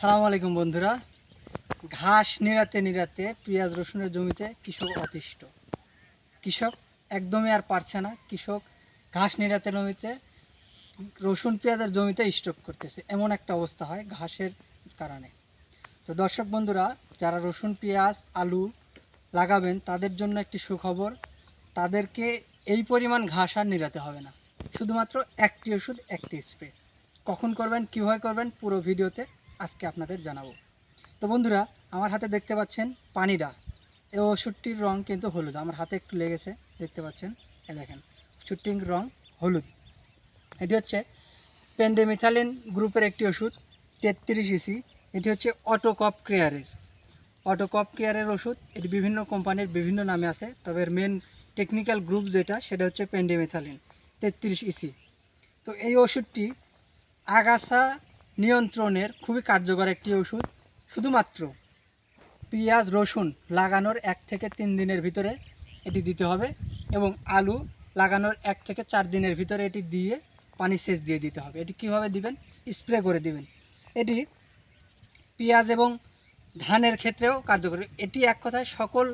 সালাম আলাইকুম বন্ধুরা। ঘাস নিরাতে নিরাতে পেঁয়াজ রসুনের জমিতে কৃষক অতিষ্ঠ। কৃষক একদমই আর পারছে না। কৃষক ঘাস নিরাতে জমিতে, রসুন পেঁয়াজের জমিতে স্টক করতেছে। এমন একটা অবস্থা হয় ঘাসের কারণে। তো দর্শক বন্ধুরা, যারা রসুন, পেঁয়াজ, আলু লাগাবেন, তাদের জন্য একটি সুখবর, তাদেরকে এই পরিমাণ ঘাস আর নিরাতে হবে না। শুধুমাত্র একটি ওষুধ, একটি স্প্রে। কখন করবেন, কীভাবে করবেন, পুরো ভিডিওতে আজকে আপনাদের জানাব। তো বন্ধুরা, আমার হাতে দেখতে পাচ্ছেন পানিডা এই ওষুধটির রং কিন্তু হলুদ। আমার হাতে একটু লেগেছে, দেখতে পাচ্ছেন? এ দেখেন, ওষুধটির রং হলুদ। এটি হচ্ছে পেন্ডেমিথালিন গ্রুপের একটি ওষুধ, তেত্রিশ ইসি। এটি হচ্ছে অটোকপ কেয়ারের। অটোকপ কেয়ারের ওষুধ, এটি বিভিন্ন কোম্পানির বিভিন্ন নামে আছে, তবে এর মেন টেকনিক্যাল গ্রুপ যেটা, সেটা হচ্ছে পেন্ডেমিথালিন, তেত্রিশ ইসি। তো এই ওষুধটি আগাছা নিয়ন্ত্রণের খুবই কার্যকর একটি ওষুধ শুধুমাত্র পেঁয়াজ, রসুন লাগানোর এক থেকে তিন দিনের ভিতরে এটি দিতে হবে এবং আলু লাগানোর এক থেকে চার দিনের ভিতরে এটি দিয়ে পানি সেচ দিয়ে দিতে হবে। এটি কীভাবে দিবেন? স্প্রে করে দিবেন। এটি পেঁয়াজ এবং ধানের ক্ষেত্রেও কার্যকরী। এটি এক কথায় সকল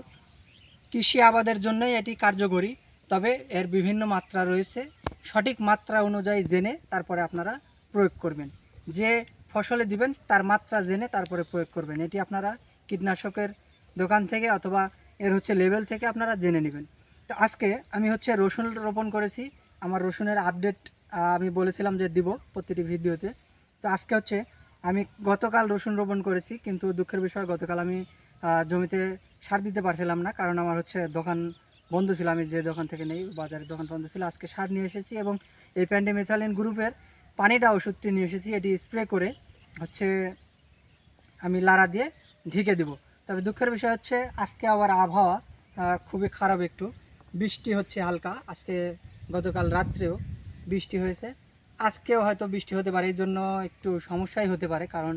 কৃষি আবাদের জন্যই এটি কার্যকরী, তবে এর বিভিন্ন মাত্রা রয়েছে। সঠিক মাত্রা অনুযায়ী জেনে তারপরে আপনারা প্রয়োগ করবেন। যে ফসলে দিবেন, তার মাত্রা জেনে তারপরে প্রয়োগ করবেন। এটি আপনারা কীটনাশকের দোকান থেকে অথবা এর হচ্ছে লেভেল থেকে আপনারা জেনে নেবেন। তো আজকে আমি হচ্ছে রসুন রোপণ করেছি। আমার রসুনের আপডেট আমি বলেছিলাম যে দিব প্রতিটি ভিডিওতে। তো আজকে হচ্ছে আমি গতকাল রসুন রোপণ করেছি, কিন্তু দুঃখের বিষয়, গতকাল আমি জমিতে সার দিতে পারছিলাম না। কারণ আমার হচ্ছে দোকান বন্ধ ছিল, আমি যে দোকান থেকে নেই, বাজারের দোকান বন্ধ ছিল, আজকে সার নিয়ে এসেছি এবং এই প্যান্ডেমেথালিন গ্রুপের পানিটা ওষুধটি নিয়ে এসেছি, এটি স্প্রে করে হচ্ছে আমি লাড়া দিয়ে ঢেকে দেব। তবে দুঃখের বিষয় হচ্ছে, আজকে আবার আবহাওয়া খুবই খারাপ একটু। বৃষ্টি হচ্ছে হালকা, আজকে গতকাল রাত্রেও বৃষ্টি হয়েছে। আজকেও হয়তো বৃষ্টি হতে পারে, এই জন্য একটু সমস্যাই হতে পারে, কারণ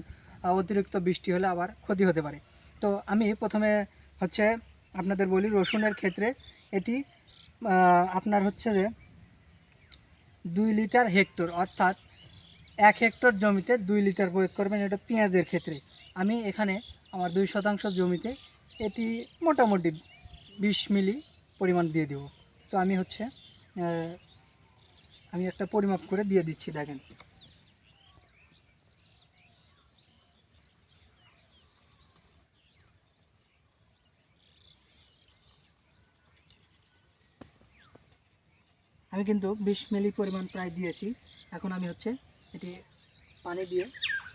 অতিরিক্ত বৃষ্টি হলে আবার ক্ষতি হতে পারে। তো আমি প্রথমে হচ্ছে আপনাদের বলি, রসুনের ক্ষেত্রে এটি আপনার হচ্ছে যে দুই লিটার হেক্টর, অর্থাৎ এক হেক্টর জমিতে দুই লিটার প্রয়োগ করবেন, এটা পেঁয়াজের ক্ষেত্রে। আমি এখানে আমার দুই শতাংশ জমিতে এটি মোটামুটি বিশ মিলি পরিমাণ দিয়ে দেব। তো আমি হচ্ছে আমি একটা পরিমাপ করে দিয়ে দিচ্ছি, দেখেন। আমি কিন্তু বিশ মিলি পরিমাণ প্রায় দিয়েছি। এখন আমি হচ্ছে এটি পানি দিয়ে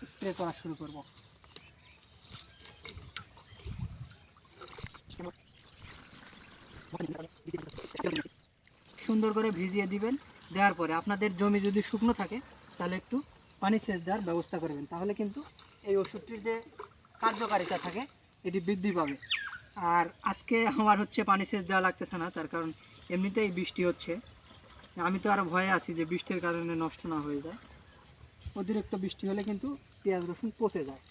স্প্রে করা শুরু করব। সুন্দর করে ভিজিয়ে দিবেন, দেওয়ার পরে আপনাদের জমি যদি শুকনো থাকে, তাহলে একটু পানি সেচ দেওয়ার ব্যবস্থা করবেন। তাহলে কিন্তু এই ওষুধটির যে কার্যকারিতা থাকে, এটি বৃদ্ধি পাবে। আর আজকে আমার হচ্ছে পানি সেচ দেওয়া লাগতেছে না, তার কারণ এমনিতেই বৃষ্টি হচ্ছে। আমি তো আরও ভয়ে আছি যে বৃষ্টির কারণে নষ্ট না হয়ে যায়। অতিরিক্ত বৃষ্টি হলে কিন্তু পেঁয়াজ রসুন পচে যায়।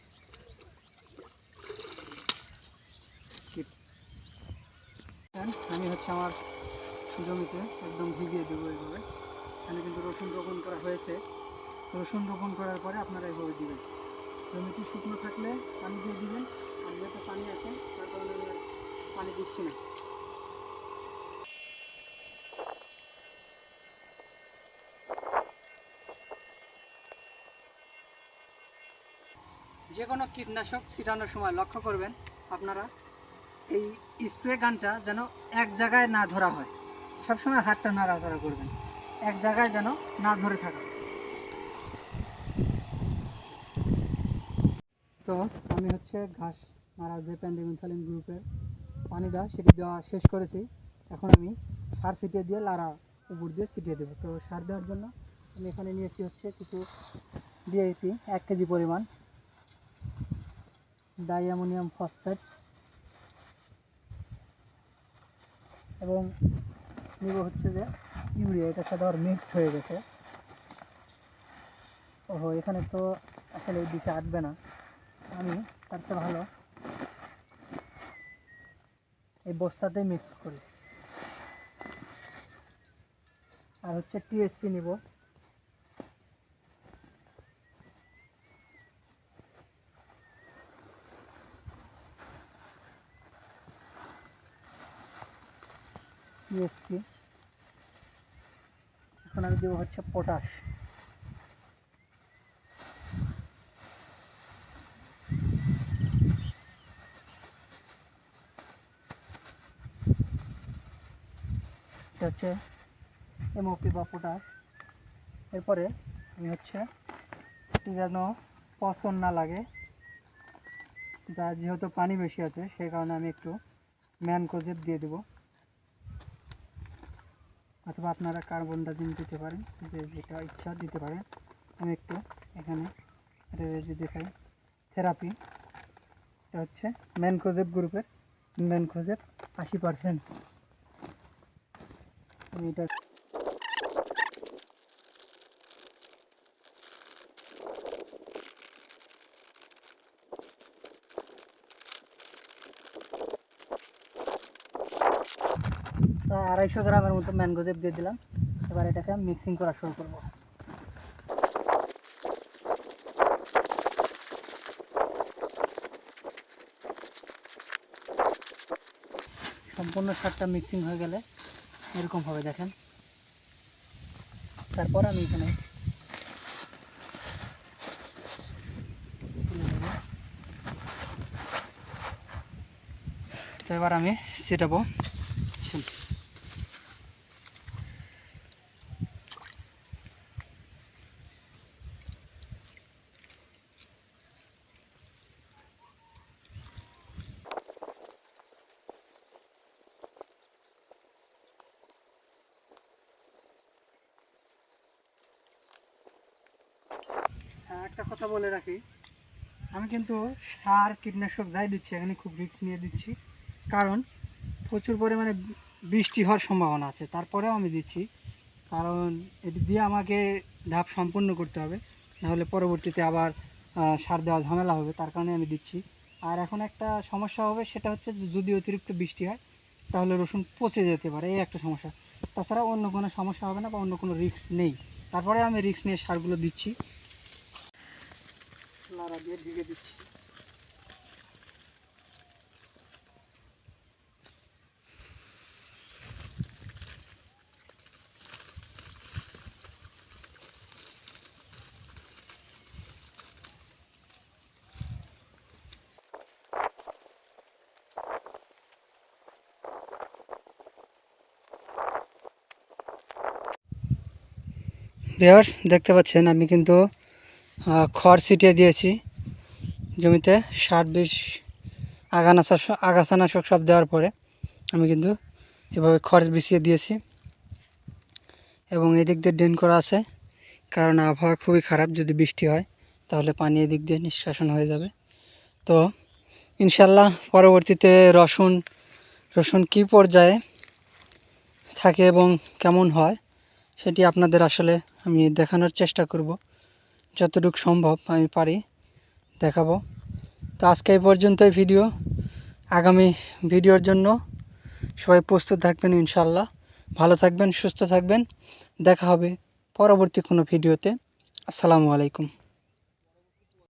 আমি হচ্ছে আমার জমিতে একদম ভিজিয়ে দেবো এইভাবে। এখানে কিন্তু রসুন রোপণ করা হয়েছে। রসুন রোপণ করার পরে আপনারা এইভাবে দিবেন। জমিটি শুকনো থাকলে পানি দিয়ে দিবেন। আর যেহেতু পানি আছে, তার কারণে পানি দিচ্ছি না। যে কোনো কীটনাশক ছিটানোর সময় লক্ষ্য করবেন আপনারা, এই স্প্রে গানটা যেন এক জায়গায় না ধরা হয়। সবসময় হাতটা নাড়াচাড়া করবেন। এক জায়গায় যেন না ধরে থাকে তো আমি হচ্ছে ঘাস মারা যে প্যান্ডেমিনথালিন গ্রুপের পানিটা সেটি দেওয়া শেষ করেছি। এখন আমি সার ছিটিয়ে দিয়ে লাড়া উপর দিয়ে ছিটিয়ে দেবো। তো সার দেওয়ার জন্য আমি এখানে নিয়েছি হচ্ছে কিছু ডিআইপি এক কেজি পরিমাণ ডাইঅ্যামোনিয়াম ফসফেট এবং নিব হচ্ছে যে ইউরিয়া এটার সাথে আবার মিক্সড হয়ে গেছে। ওহো, এখানে তো আসলে এই দিকে আটবে না। আমি তার চেয়ে ভালো এই বস্তাতেই মিক্স করি। আর হচ্ছে টিএসপি নিব। দিয়েছি এখন আমি দেবো হচ্ছে পটাশ হচ্ছে এমওপি বা পটাশ এরপরে আমি হচ্ছে যেন পচন না লাগে, যা যেহেতু পানি বেশি আছে সেই কারণে আমি একটু ম্যান কোজেব দিয়ে দেবো। অথবা আপনারা কার্বন ডাজিম দিতে পারেন, যে যেটা ইচ্ছা দিতে পারেন, আমি একটু এখানে এটা যদি দেখাই। থেরাপি এটা হচ্ছে ম্যানকোজেব গ্রুপের ম্যানকোজেব আশি পারসেন্ট আমি এটা আড়াইশো গ্রামের মতো ম্যানগোজেব দিয়ে দিলাম। এবার এটাকে মিক্সিং করা শুরু করব। সম্পূর্ণ সারটা মিক্সিং হয়ে গেলে এরকম হবে, দেখেন। তারপর আমি এখানে এবার আমি ছিটাবো একটা কথা বলে রাখি। আমি কিন্তু সার, কীটনাশক যাই দিচ্ছি, এখানে খুব রিস্ক নিয়ে দিচ্ছি। কারণ প্রচুর পরিমাণে বৃষ্টি হওয়ার সম্ভাবনা আছে। তারপরেও আমি দিচ্ছি। কারণ এটি দিয়ে আমাকে ধাপ সম্পূর্ণ করতে হবে। নাহলে পরবর্তীতে আবার সার দেওয়া ঝামেলা হবে। তার কারণে আমি দিচ্ছি। আর এখন একটা সমস্যা হবে, সেটা হচ্ছে যদি অতিরিক্ত বৃষ্টি হয়, তাহলে রসুন পচে যেতে পারে। এই একটা সমস্যা। তাছাড়া অন্য কোনো সমস্যা হবে না বা অন্য কোনো রিস্ক নেই। তারপরে আমি রিস্ক নিয়ে সারগুলো দিচ্ছি। নাড়া দিয়ে ঢেকে দিচ্ছি। দেখতে পাচ্ছেন আমি কিন্তু খড় ছিটিয়ে দিয়েছি। জমিতে সার বিষ আগানাশা আগাছানাশক সব দেওয়ার পরে আমি কিন্তু এভাবে খড় বিছিয়ে দিয়েছি। এবং এদিক দিয়ে ড্রেন করা আছে, কারণ আবহাওয়া খুবই খারাপ, যদি বৃষ্টি হয় তাহলে পানি এদিক দিয়ে নিষ্কাশন হয়ে যাবে। তো ইনশাল্লাহ পরবর্তীতে রসুন রসুন কী পর্যায়ে থাকে এবং কেমন হয় সেটি আপনাদের আসলে আমি দেখানোর চেষ্টা করব। যতটুকু সম্ভব আমি পারি দেখাবো। তো আজকে এই পর্যন্তই ভিডিও। আগামী ভিডিওর জন্য সবাই প্রস্তুত থাকবেন ইনশাল্লাহ ভালো থাকবেন, সুস্থ থাকবেন। দেখা হবে পরবর্তী কোনো ভিডিওতে। আসসালামু আলাইকুম।